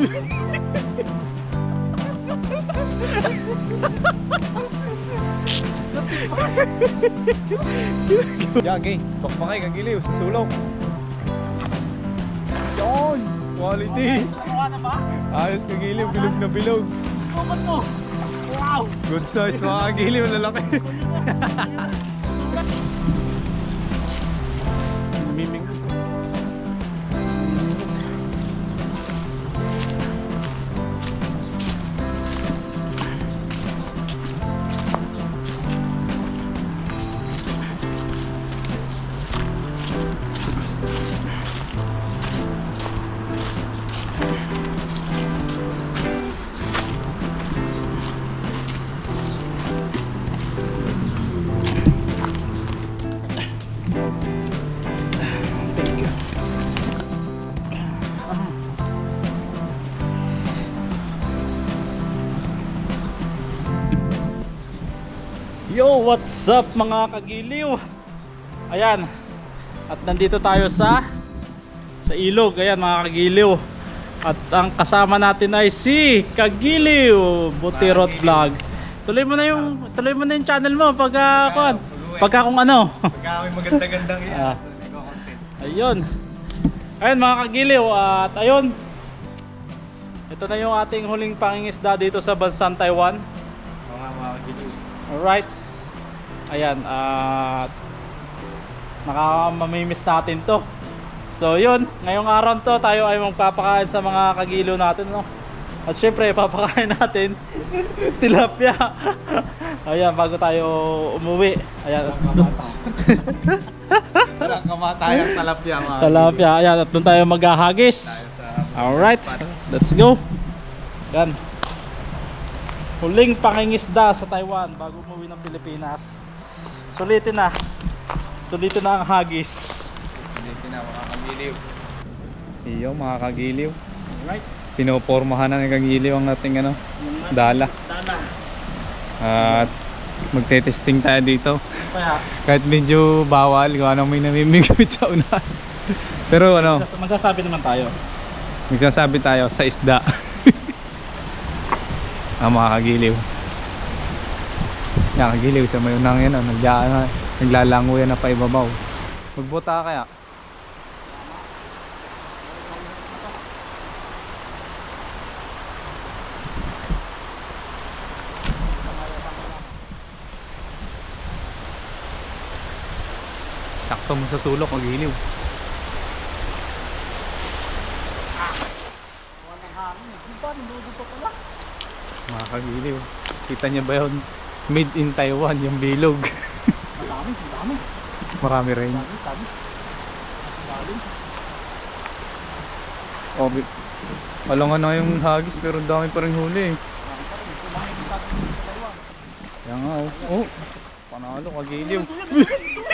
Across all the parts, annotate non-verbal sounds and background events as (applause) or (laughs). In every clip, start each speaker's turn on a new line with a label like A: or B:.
A: (laughs) Yagi, pakpakay kagiliw sa sulok. Yon! Quality!
B: Nakuha na ba?
A: Ayos kagiliw, bilog na bilog.
B: Kuman mo. Wow.
A: Good size mga kagiliw, lalaki. (laughs)
B: what's up mga kagiliw? Ayan. At nandito tayo sa sa ilog. Ayan mga kagiliw. At ang kasama natin ay si Kagiliw Butirot. Vlog. Tuloy mo na yung tuloy mo na yung channel mo pag uh, kuwan. Pagka kung ano.
A: Pagka may maganda-gandang (laughs) yan.
B: Ah. Ayun. Ayun mga kagiliw at ayun. Ito na yung ating huling pangingisda dito sa bansang Taiwan.
A: Mga mga kagiliw.
B: Alright. Ayan. At nakamamimiss natin to. So yun, ngayong araw to tayo ay magpapakain sa mga kagiliw natin. No? At syempre, papakain (laughs) natin (laughs) tilapia. (laughs) Ayan, bago tayo umuwi. Ayan,
A: Walang kamatayang talapya mga
B: tilapia. Ayan, at doon tayo maghahagis. Alright, let's go. Yan. Huling pangingisda sa Taiwan bago umuwi ng Pilipinas. Sulitin na. Sulitin na ang hagis.
A: Hindi na mga kagiliw. Iyo mga kagiliw.
B: Alright.
A: Pinopormahan na ng kagiliw ang ating ano, dala.
B: Dana.
A: At magte-testing tayo dito.
B: Kaya,
A: Kahit medyo bawal kung anong may namimigit sa unahan. Pero ano,
B: mas- masasabi naman tayo.
A: magsasabi tayo sa isda. (laughs) ang mga kagiliw. Yan, kagiliw sa may unang yan, oh, nagla, naglalango yan na paibabaw. Magbuta kaya? Sakto mo sa sulok,
B: pala.
A: Mga kagiliw. Kita niyo ba yun? Made in Taiwan, yung bilog.
B: Madami, madami.
A: Marami rin.
B: Madami, sabi. Madami.
A: Oh, Walang ano yung hagis pero dami pa rin huli eh. Kaya nga oh. Oh, panalo kagiliw. (laughs)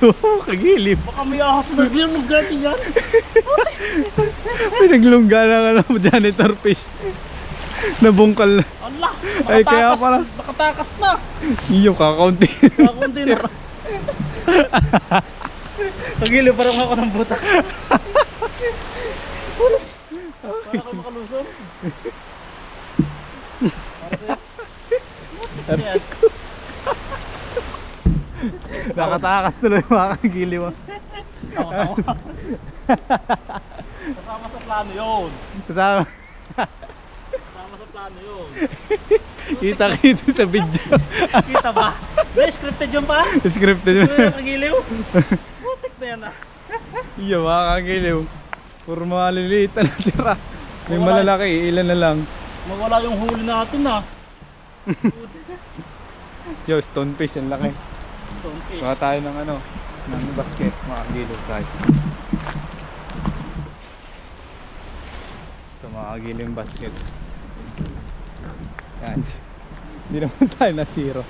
A: Mo kagiliw.
B: Baka may ahas na din mo gati yan.
A: Pinaglungga ng ano, janitor fish. Nabungkal na.
B: Allah,
A: Ay, kaya
B: nakatakas,
A: pala.
B: nakatakas na.
A: Iyo, kakaunti.
B: Kakunti na. (laughs) Pagilo parang ako ng buta. Para ako makalusong. Para sa'yo. Yan.
A: Nakatakas tuloy mga kagiliw.
B: Kasama sa plano yun.
A: Kasama,
B: Kasama sa plano yun.
A: kita kita sa video.
B: Kita ba? May scripted yun pa?
A: Scripted
B: Ito
A: mo.
B: yung kagiliw. Putik na yan ah.
A: Iyo, mga kagiliw. Puro mga liliit na natira. May malalaki, ilan na lang.
B: Mawala yung huli natin ah. (laughs)
A: Yo, stonefish, ang laki.
B: Stone fish.
A: Baka tayo ng ano, ng basket, mga kagiliw tayo. Ito mga basket. Yan. Hindi naman (laughs) tayo na zero.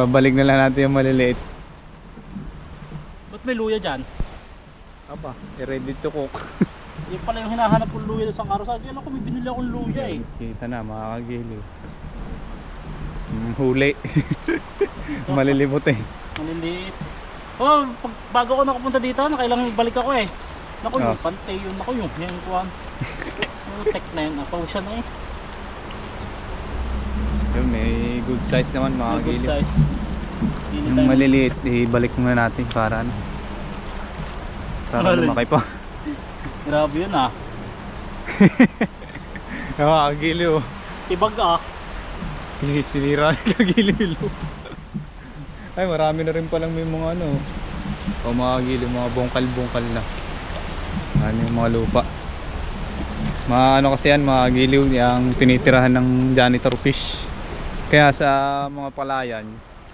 A: Babalik na lang natin yung maliliit.
B: Ba't may luya dyan?
A: Aba, ready to cook.
B: Yung pala yung hinahanap kong luya sa araw. Sabi ko, may binili akong luya eh.
A: Kita na mga kagiliw. Mm, huli. (laughs) Malilibot eh.
B: Maliliit. Oh, pag, bago ako nakapunta dito, nakailang balik ako eh. Naku,
A: Ah.
B: yung pante yun. Naku, yung yung kuwan. Yung tech na yun. Apaw siya na eh.
A: Yun, may good size naman mga
B: good
A: kagiliw.
B: size. Hindi
A: Yung maliliit, ibalik muna natin para ano. Para lumaki pa.
B: Grabe yun ah.
A: Yung (laughs) mga kagiliw.
B: Ibag ah.
A: Sinira yung lupa. Ay, marami na rin palang may mga ano. O mga kagiliw, mga bungkal-bungkal na. Ano yung mga lupa. Mga ano kasi yan, mga giliw yung tinitirahan ng janitor fish. Kaya sa mga palayan,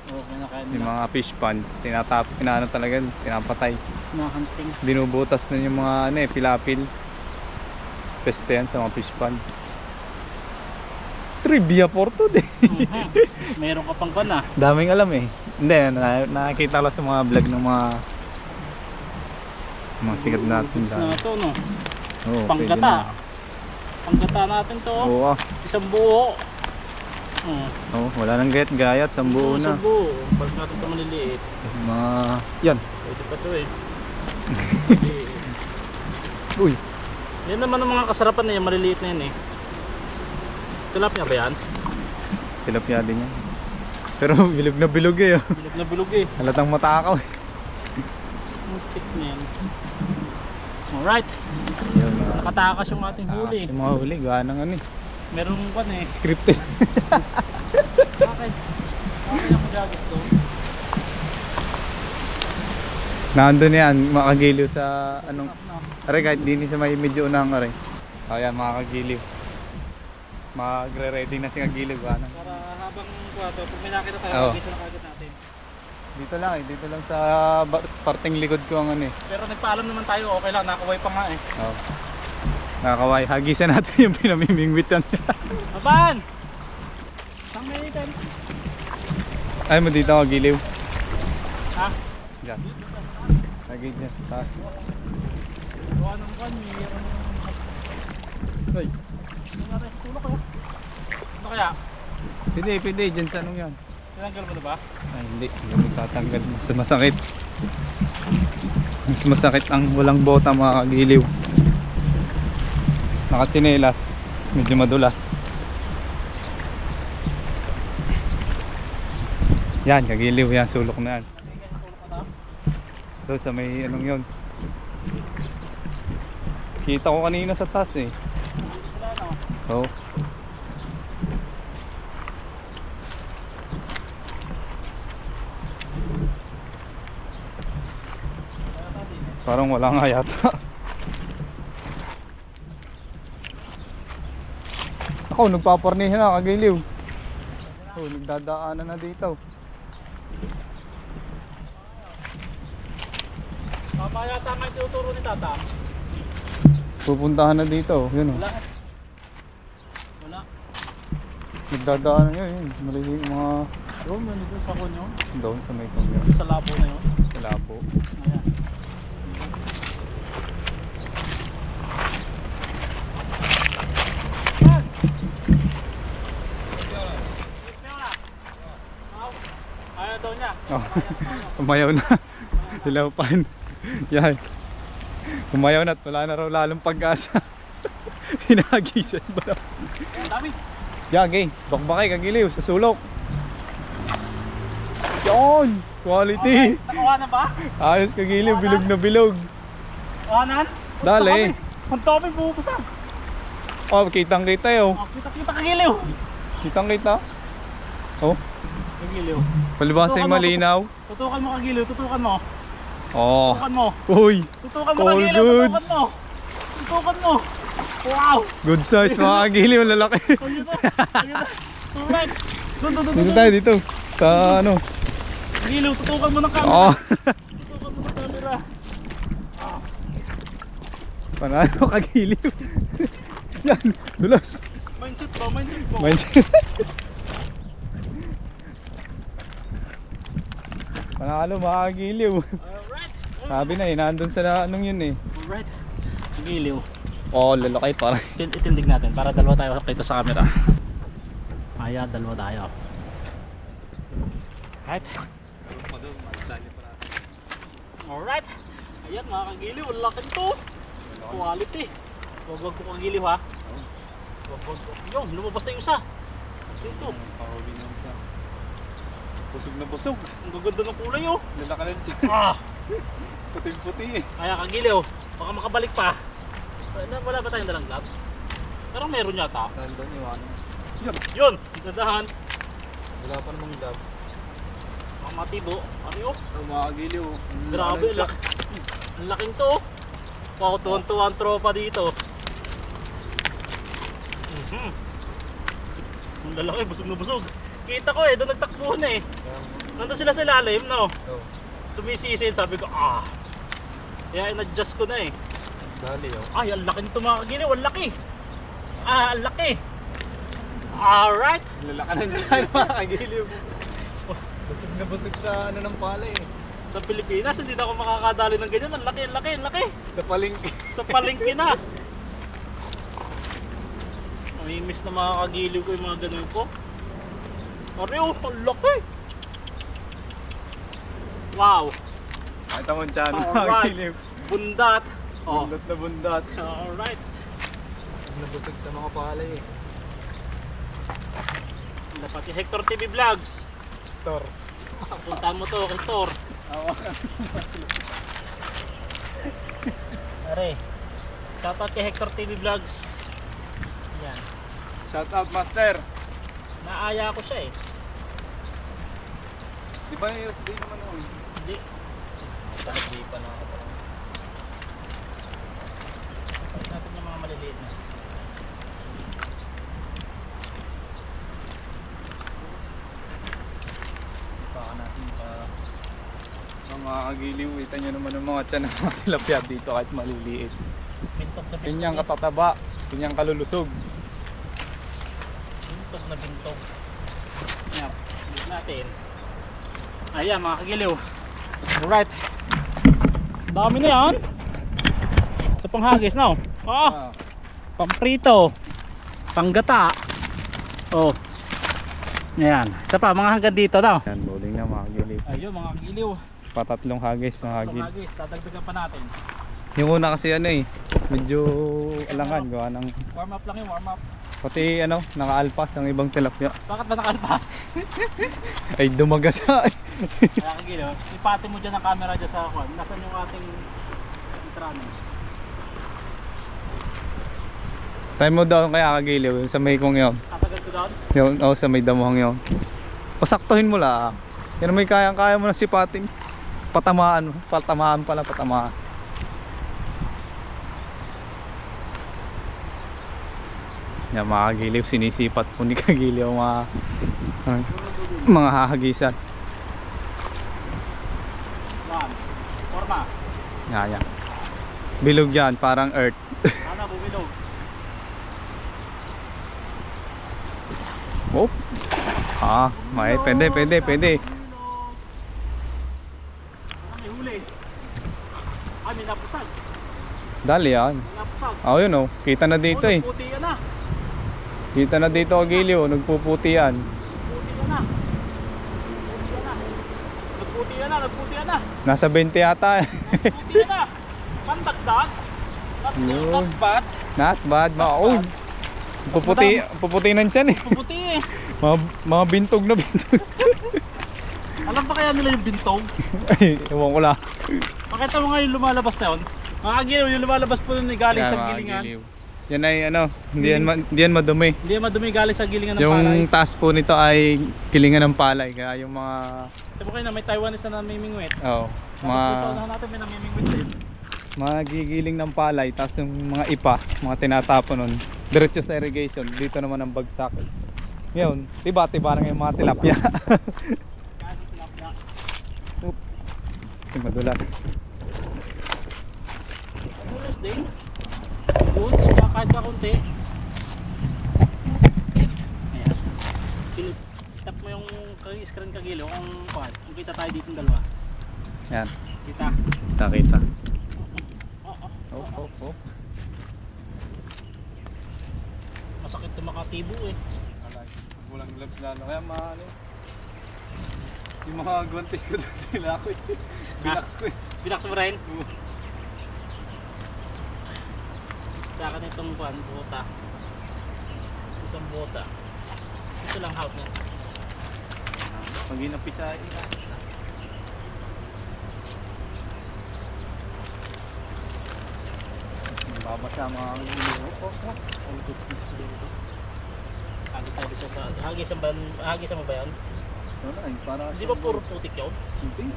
B: Okay na kaya
A: yung mga fish pond, tinatap, inaano talaga, tinapatay.
B: Nakahunting.
A: Binubutas na yung mga ano eh, pilapil. Peste yan sa mga fish pond. Trivia for today.
B: Mhm. (laughs) Meron ka pang kan ah.
A: Daming alam eh. Hindi, na, nakikita ko lang sa mga vlog ng mga mga sikat natin
B: Goods
A: dahil.
B: na to no.
A: Oo, pwede
B: Panggata.
A: na.
B: Panggata natin to. oh.
A: Oo, ah.
B: Isang buo. Hmm.
A: Oo, wala nang gayat gayat, sambuo na.
B: Isang buo. Pag natin ito maliliit.
A: Mga, yan.
B: Pwede pa to eh. (laughs)
A: Uy,
B: yan naman ang mga kasarapan na yan. Maliliit na yan eh. Tilapia ba yan?
A: tilapia din yan. Pero (laughs) bilog na bilog eh. oh.
B: Bilog na bilog eh.
A: Halatang matakaw eh.
B: Cute na yan. Alright. Nakatakas yung ating huli.
A: Ah, yung mga huli, gawa ng ano eh.
B: Merong kwan eh.
A: Scripted.
B: Bakit? Bakit ako gagis to?
A: Nandun yan, mga kagiliw sa anong... Aray, kahit di sa may medyo unang aray. Ayan, mga kagiliw. Magre-ready na si kagiliw. Ano?
B: Para habang kwato, pag may nakita tayo,
A: Oo.
B: gisa na kagad natin.
A: Dito lang eh, dito lang sa parteng likod ko ang ano eh.
B: Pero nagpaalam naman tayo, okay lang, nakaway pa nga eh.
A: Oh. Nakakaway, hagisan natin (laughs) yung pinamimingwitan.
B: Aban! Saan may ikan?
A: Ay mo dito kagiliw.
B: Ha?
A: Diyan. Lagi dyan. Taas.
B: Gawa ng kwan, mayroon ng...
A: Ay,
B: Ano kaya?
A: Pwede, pwede. Dyan sa anong yan.
B: Tinanggal mo na ba?
A: Ay, hindi. Hindi mo tatanggal. Mas masakit. Mas masakit ang walang bota mga kagiliw. Nakatsinelas. Medyo madulas. Yan, kagiliw yan. Sulok na yan.
B: Hindi?
A: Doon sa may anong yun. Kita ko kanina sa taas eh.
B: Eh.
A: Parang wala nga yata. (laughs) Ako, nagpaparnihan na kagiliw. Oo, nagdadaanan na dito.
B: Tama yata tinuturo ni Tata.
A: Pupuntahan na dito. Yun oh.
B: Wala.
A: Nagdadaanan yun. yun. Maliliit mga
B: Doon, ano doon sa kunyo?
A: doon sa may kanya.
B: Sa labo na yun.
A: Sa labo.
B: Ayan. Ayaw daw niya.
A: Oh. (laughs) Umayaw na. Hilaw pan. Yan. Umayaw na at wala na raw lalong pag-asa. (laughs) Na?
B: Ang dami.
A: Yagi, dokbakay kagiliw sa sulok. Yon! Quality!
B: Nakuha na ba?
A: Ayos kagiliw, bilog na bilog.
B: Kuhanan?
A: Dali.
B: Ang topic pumupusa.
A: Oh, kitang kita yo.
B: Oh, kita-kita kagiliw.
A: Kitang kita. Oh,
B: Kagiliw.
A: palibasa yung malinaw.
B: Tutukan mo kagiliw, tutukan mo.
A: Oh,
B: Tutukan mo.
A: uy,
B: Tutukan mo kagiliw, tutukan mo. Tutukan mo. Wow!
A: good size mga kagiliw, lalaki. Dito tayo dito. Sa ano?
B: Kagiliw, tutukan mo ng camera.
A: Oh,
B: Tutukan mo ng camera. Ah,
A: panalo kagiliw. Yan, dulas.
B: mindset ba? Mindset ba?
A: Mindset. Panalo mga kagiliw.
B: Alright.
A: Sabi na eh, nandun sa anong yun eh.
B: Alright. Kagiliw.
A: Oh, lalaki parang. (laughs)
B: Itin- Itindig natin para dalawa tayo kita sa camera. Ayan, dalawa tayo. Right? Alright. Ayan mga kagiliw, ang laki to. Quality. Wag ko kagiliw ha. Wag ko. Yung, lumabas na yung isa. Dito.
A: Pahuli niya siya. Busog na busog.
B: Ang gaganda ng kulay oh.
A: Lalaka na siya.
B: Ah! (laughs)
A: Puting-puti eh.
B: Kaya kagiliw, baka makabalik pa. Wala, wala ba tayong dalang gloves? Parang meron yata.
A: Nandun ano. Yan.
B: Yun, dadahan.
A: Wala pa namang gloves.
B: Mga matibo. Ano yun?
A: Umagiliw.
B: Grabe, ang laki. Ang laking to. oh. Wow, tuwan-tuwa ang tropa dito. Mhm. Ang lalaki, busog na busog. Kita ko eh, doon nagtakbo na eh. Nandun sila sa ilalim, no?
A: So,
B: Sumisisid, sabi ko, ah. Kaya in-adjust ko na eh.
A: Dali oh.
B: Ay, ang laki nito mga kagiliw, ang laki. Ah, ang laki. Alright.
A: Lalaka na dyan (laughs) mga kagiliw. Busog na busog sa ano ng pala eh.
B: Sa Pilipinas, hindi na ako makakadali ng ganyan. Ang laki, ang laki, ang laki.
A: Sa palengke.
B: Sa palengke na. (laughs) Namimiss na mga kagiliw ko yung mga ganun ko. Ari, oh, ang laki. Wow.
A: Nakita mo dyan mga
B: Alright.
A: kagiliw.
B: Bundat. Oh.
A: Bundat na bundat.
B: Alright.
A: Nabusog sa mga pala eh.
B: Dapat yung Hector TV Vlogs.
A: Tor.
B: Punta mo to, Hector.
A: Awakan.
B: Are. Shoutout kay Hector TV Vlogs. Yan.
A: Shout out master.
B: Naaya ko siya eh.
A: Di ba yung USB naman oh?
B: Hindi.
A: Hindi pa na ako.
B: Palit natin yung mga maliliit na.
A: Baka natin pa mga kagiliw, kita nyo naman ang mga tiyan ng mga (laughs) tilapia dito kahit maliliit.
B: Bintog na bintog.
A: Kanyang katataba, kanyang kalulusog.
B: Bintog na bintog. Yan. Bintog natin. Ayan mga kagiliw. Alright. Dami na yan. Sa panghagis na oh. Oh,
A: Ah,
B: pamprito. Panggata. Oh. Ayan. Isa pa, mga hanggang dito daw.
A: Yan, bowling na mga kagiliw.
B: Ayun mga kagiliw.
A: Patatlong hagis mga kagiliw.
B: Panghagis, dadagdagan pa natin.
A: Yung una kasi ano eh, medyo alangan gawa ng
B: Warm up lang yun, warm up.
A: pati ano, naka-alpas ang ibang tilapia.
B: Bakit ba nakalpas? (laughs)
A: Ay dumagasa.
B: Kaya kagiliw, ipati mo dyan ang camera dyan sa kwan. Nasaan yung ating entrano?
A: Time mo daw kaya kagiliw yung sa may kong yon.
B: Kasagal ko?
A: Yung oh, sa may damuhang yon. Pasaktuhin mo lang. Yan may kayang-kaya mo na sipatin. Patamaan, patamaan pala, patamaan. Yan mga kagiliw, sinisipat po ni kagiliw mga mga hahagisan. Yan, yan. Bilog yan, parang earth.
B: Sana bumilog.
A: Oh. Ah, may pwede, pwede, pwede.
B: Ano may huli? Ah, may napusag.
A: Dali yan.
B: May napusag.
A: Oh, yun oh. Kita na dito
B: oh,
A: eh.
B: Nagputi yan na.
A: Kita na dito kagiliw, nagpuputi yan.
B: Nagputi yan na. Nagputi yan na. Nagputi yan na.
A: Nasa 20 yata. eh.
B: Nagputi yan na. Pandagdag. Not, not bad.
A: Not bad. Ma oh. Puputi, puputi ng tiyan eh.
B: Puputi eh. (laughs)
A: Mga, mga bintog na bintog.
B: Alam ba kaya nila yung bintog?
A: Ay, (laughs) ewan ko lang.
B: Pakita mo nga yung lumalabas na yun. Mga kagiliw, yung lumalabas po nun galing
A: Yan,
B: sa
A: mga
B: gilingan.
A: giliw. Yan ay ano, hindi yan, ma- hindi yan madumi.
B: Hindi madumi galing sa gilingan ng palay.
A: Yung taas po nito ay kilingan ng palay. Kaya yung mga,
B: po kayo na may Taiwanese na namimingwit.
A: oh,
B: Tapos
A: mga,
B: sa unahan natin may namimingwit din.
A: mga gigiling ng palay. Tapos yung mga ipa, mga tinatapon nun. Diretso sa irrigation. Dito naman ang bagsak. Ngayon, tiba-tiba na yung mga tilapia.
B: Kasi tilapia.
A: Oop. Yung madulas.
B: Madulas din. Goods, kaya kahit kakunti. Ayan. Sinip, tap mo yung kagilo kung kuhan. Kung kita tayo dito ng dalawa.
A: Yan,
B: Kita.
A: kita kita.
B: Oo. Oh,
A: Oh, oh, oh.
B: Masakit na makatibo eh.
A: Alay, walang gloves lalo. Kaya maano. Yung mga guantes ko doon, nila ako eh. Bilax ko eh.
B: Bilax mo rin? Sa akin itong buwan, bota. Isang bota. Ito lang out niya.
A: Pag inapisa eh. Babasa mga kagiliw.
B: Oh, oh. Ang goods dito sa dito. Hagis tayo siya sa... Hagis ang ba, hagis ang ba yan?
A: Ano ay, para
B: Di ba puro putik yun?
A: Hindi.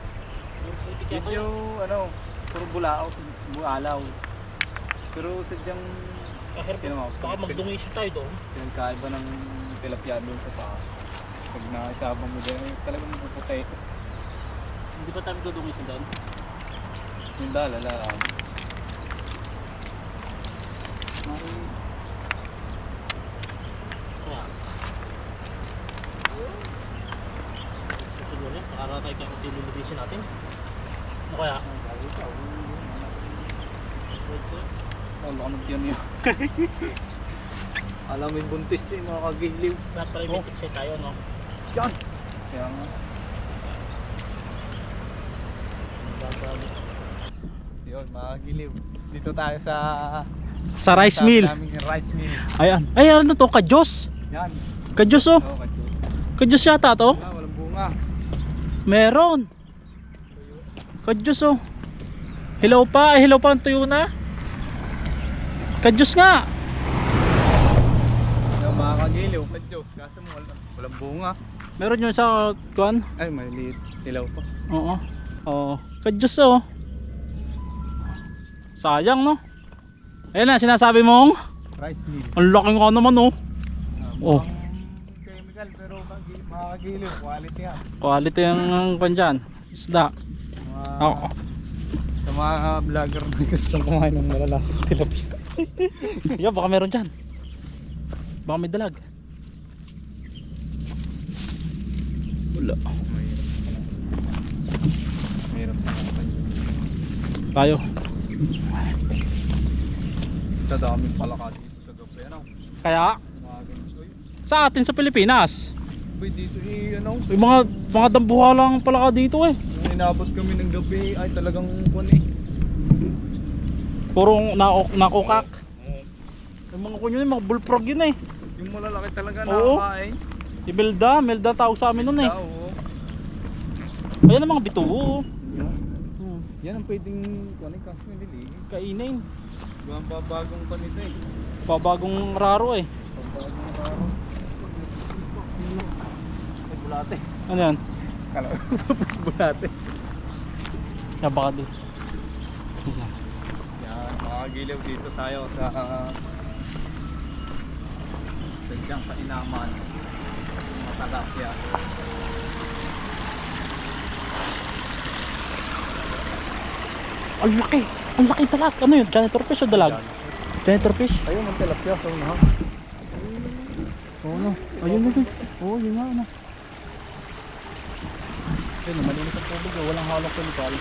B: Puro putik yan.
A: Medyo ano, puro bulao, bualaw. Pero sadyang
B: Kahir
A: Kino,
B: baka magdungi siya tayo doon.
A: pinagkaiba ng tilapia doon sa paa. Pag nakisabang mo dyan, eh, talagang mapuputi.
B: Hindi ba tayo magdungi siya doon?
A: Yung dalala
B: Kaya. Isa siguro yan. Para tayo kaya tililibisin natin. Ano kaya?
A: Oh, baka magyan yun. (laughs) Alam mo yung buntis eh, mga kagiliw.
B: Lahat pala
A: Oh.
B: may tiksay tayo, no?
A: Yan! Kaya nga. Yun, mga. Dito tayo sa...
B: Sa rice mill.
A: rice mill.
B: Ayan. Ay, ano to? Kajos.
A: Yan.
B: Kajos oh.
A: Oh, kadyo.
B: Kajos yata to.
A: Wala, walang bunga.
B: Meron. Kajos oh. Hilaw pa. Ay, hilaw pa ang tuyo na. Kajos nga.
A: Yung mga kagiliw, kadyo. Kaso mo, wala, walang bunga.
B: Meron yun sa kuan.
A: Ay, maliit. Silaw pa.
B: Oo. Oo. Kajos oh. Sayang no. Ayun na, sinasabi mong
A: Rice mill.
B: ang laki nga naman oh. Oh.
A: Oh. chemical pero kagi- mga kagiliw, quality yan.
B: Quality ang kwan dyan. Isda.
A: Mga,
B: Oo.
A: Sa mga vlogger na gustong kumain ng malalasang tilapia. (laughs)
B: Yo, baka meron dyan. Baka may dalag. Wala.
A: Mayroon pa naman.
B: Tayo.
A: Sa daming palaka dito sa gabi. Ano?
B: Kaya,
A: yun.
B: sa atin sa Pilipinas,
A: Uy, dito eh, ano?
B: may mga mga dambuha lang pala ka dito eh.
A: Nung inabot kami ng gabi ay talagang kun eh.
B: Puro na nakukak. Yung mga kunyo mga bullfrog yun eh.
A: Yung malalaki talaga
B: Oo.
A: nakakain.
B: Si Melda, Melda tawag sa amin nun eh.
A: Oo.
B: Ayan ang mga bituo. Hmm.
A: Yan ang pwedeng kun kaso hindi eh.
B: Kainin.
A: Mga babagong panito eh.
B: Pabagong raro eh.
A: Babagong. Ay, bulate.
B: Ano yan?
A: Kala (laughs) ko tapos bulate.
B: Yan baka di. Yan.
A: Yan, dito tayo sa uh, sadyang kainaman mga talapia.
B: Ang laki! Ang laki talag! Ano yun? Janitor fish o dalag? Janitor fish?
A: Ayun ang tilapia sa unahan.
B: Oo no. Ayun na dun. Oo, yun nga ano.
A: Ayun, malinis ang tubig, oh. walang halong chemical.